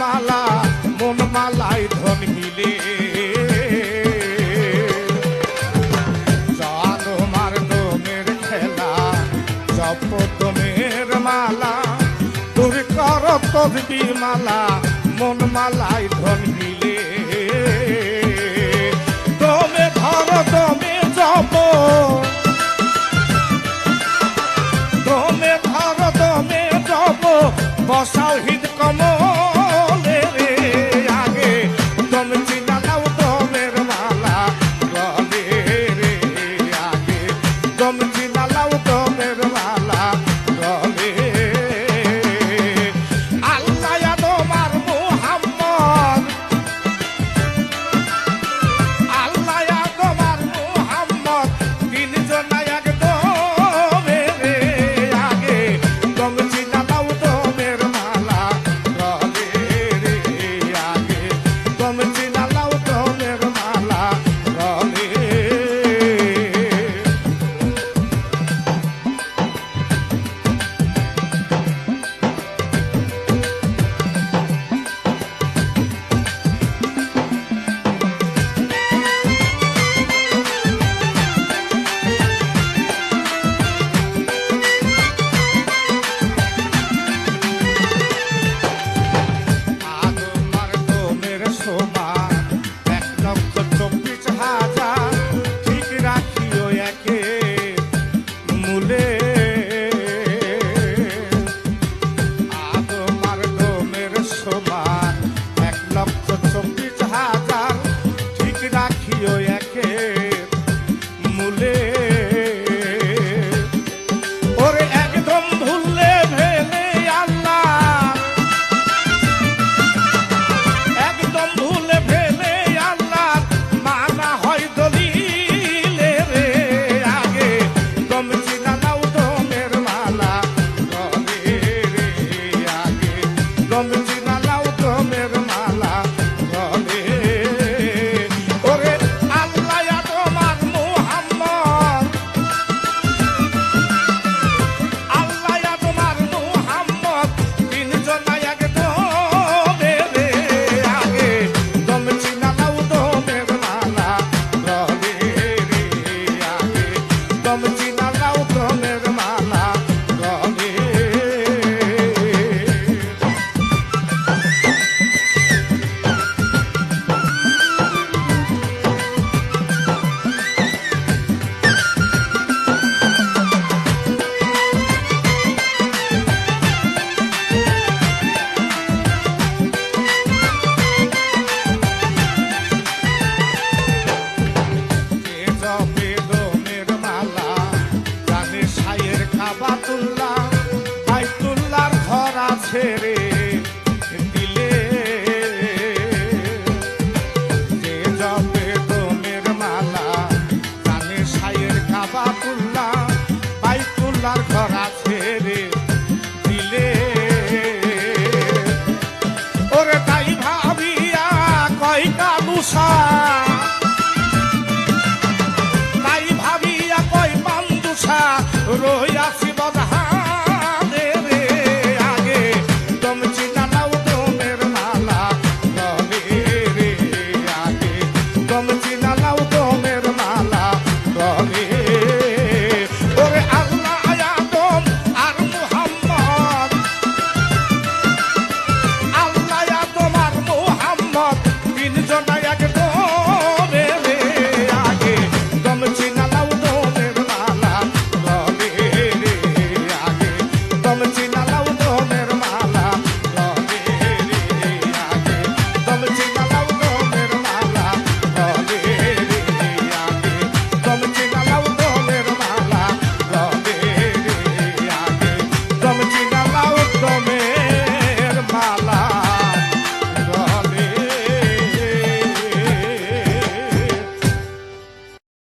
মালা, মন মালায় ধন মিলে। তোমার দমের খেলা জপ দমের মালা। তুমি কর তসবি মালা, মন মালায় ধন মিলে। দমে ধর, দমে জপ। দমে ধর, দমে জপ। বসা মনসা তাই ভাবিয়া কই মান্দুসা রই